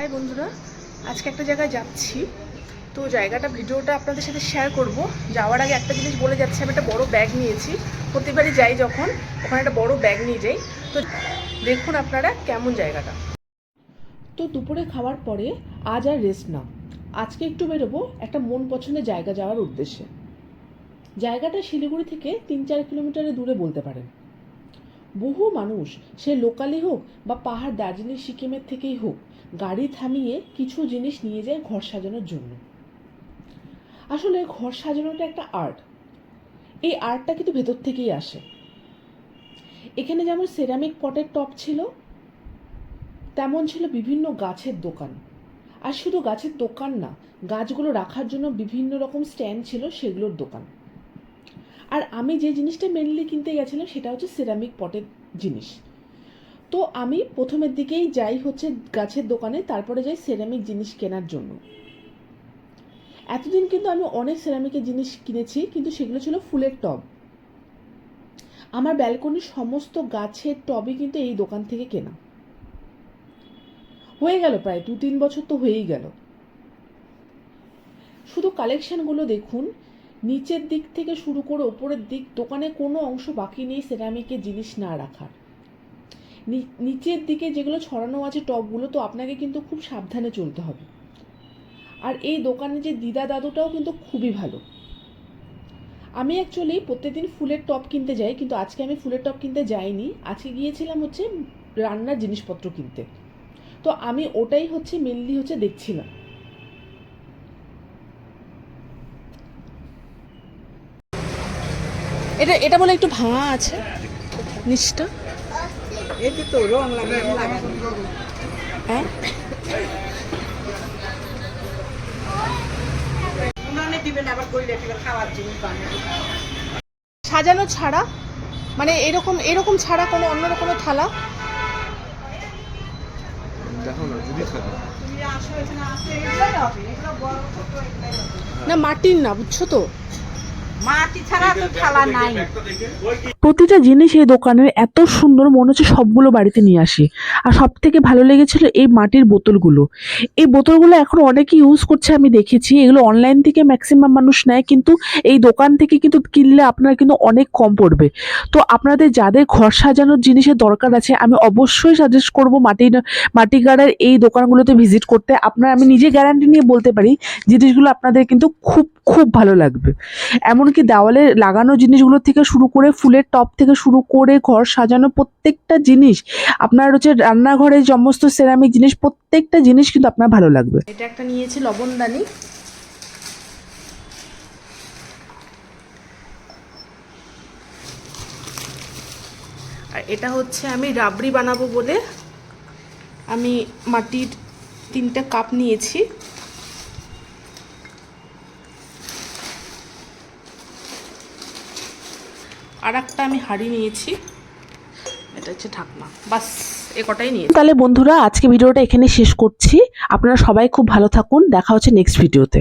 High বন্ধুরা, আজকে একটা জায়গায় যাচ্ছি। তো জায়গাটা, ভিডিওটা আপনাদের সাথে শেয়ার করব। যাওয়ার আগে একটা জিনিস বলে যাচ্ছি, আমি একটা বড় ব্যাগ নিয়েছি। প্রতিবারই যাই যখন, ওখানে একটা বড় ব্যাগ নিয়ে যাই। তো দেখুন আপনারা কেমন জায়গাটা। তো দুপুরে খাওয়ার পরে আজ আর রেস্ট না। আজকে একটু বেরোবো, একটা মন পছন্দের জায়গা যাওয়ার উদ্দেশ্যে। জায়গাটা শিলিগুড়ি থেকে তিন চার কিলোমিটারে দূরে বলতে পারেন। বহু মানুষ, সে লোকালি হোক বা পাহাড় দার্জিলিং, সিকিমের থেকেই হোক, গাড়ি থামিয়ে কিছু জিনিস নিয়ে যায় ঘর সাজানোর জন্য। আসলে ঘর সাজানোটা একটা আর্ট। এই আর্টটা কিন্তু ভেতর থেকেই আসে। এখানে যেমন সেরামিক পটের টপ ছিল, তেমন ছিল বিভিন্ন গাছের দোকান। আর শুধু গাছের দোকান না, গাছগুলো রাখার জন্য বিভিন্ন রকম স্ট্যান্ড ছিল সেগুলোর দোকান। আর আমি যে জিনিসটা মেনলি কিনতে গেছিলাম সেটা হচ্ছে সিরামিক পটের জিনিস। তো আমি প্রথমের দিকেই যাই হচ্ছে গাছের দোকানে, তারপরে যাই সেরামিক জিনিস কেনার জন্য। এতদিন কিন্তু আমি অনেক সেরামিকের জিনিস কিনেছি, কিন্তু সেগুলো ছিল ফুলের টব। আমার ব্যালকনির সমস্ত গাছের টবই কিন্তু এই দোকান থেকে কেনা। হয়ে গেল প্রায় দু তিন বছর তো হয়েই গেল। শুধু কালেকশনগুলো দেখুন নিচের দিক থেকে শুরু করে ওপরের দিক, দোকানে কোনো অংশ বাকি নেই সেরামিকের জিনিস না রাখার। নিচের দিকে যেগুলো ছড়ানো আছে টবগুলো তো আপনাকে কিন্তু খুব সাবধানে চলতে হবে। আর এই দোকানে যে দিদা দাদুটাও কিন্তু খুবই ভালো। আমি অ্যাকচুয়ালি প্রত্যেকদিন ফুলের টপ কিনতে যাই, কিন্তু আজকে আমি ফুলের টপ কিনতে যাইনি। আজকে গিয়েছিলাম হচ্ছে রান্নার জিনিসপত্র কিনতে। তো আমি ওটাই হচ্ছে মেনলি হচ্ছে দেখছিলাম। এটা এটা বলে একটু ভাঙা আছে। নিচটা। লাগানো হ্যাঁ? সাজানো ছাড়া মানে এরকম এরকম ছাড়া কোনো অন্য কোনো থালা? দেখো যদি থাকে না মাটির না বুঝছ তো? মাটি ছাড়া প্রতিটা জিনিস এই দোকানের এত সুন্দর, মনে হচ্ছে সবগুলো বাড়িতে নিয়ে আসি। আর সব থেকে ভালো লেগেছিল এই মাটির বোতলগুলো। এই বোতলগুলো এখন অনেকে ইউজ করছে, আমি দেখেছি। এগুলো অনলাইন থেকে ম্যাক্সিমাম মানুষ নেয়, কিন্তু এই দোকান থেকে কিন্তু কিনলে আপনার কিন্তু অনেক কম পড়বে। তো আপনাদের যাদের ঘর সাজানোর জিনিসের দরকার আছে, আমি অবশ্যই সাজেস্ট করব মাটির মাটি গাড়ার এই দোকানগুলোতে ভিজিট করতে। আপনার, আমি নিজে গ্যারান্টি নিয়ে বলতে পারি, জিনিসগুলো আপনাদের কিন্তু খুব খুব ভালো লাগবে। এমনকি দেওয়ালে লাগানো জিনিসগুলো থেকে শুরু করে ফুলের টপ থেকে শুরু করে ঘর সাজানো প্রত্যেকটা জিনিস, আপনার হচ্ছে রান্নাঘরের সমস্ত সেরামিক জিনিস, প্রত্যেকটা জিনিস কিন্তু আপনার ভালো লাগবে। এটা একটা নিয়েছি লবণদানি। আর এটা হচ্ছে আমি রাবড়ি বানাবো বলে আমি মাটির তিনটা কাপ নিয়েছি। আর একটা আমি হাঁড়ি নিয়েছি। এটা হচ্ছে ঢাকনা। বাস, এ কটাই নিয়েছি। তাহলে বন্ধুরা, আজকে ভিডিওটা এখানে শেষ করছি। আপনারা সবাই খুব ভালো থাকুন। দেখা হচ্ছে নেক্সট ভিডিওতে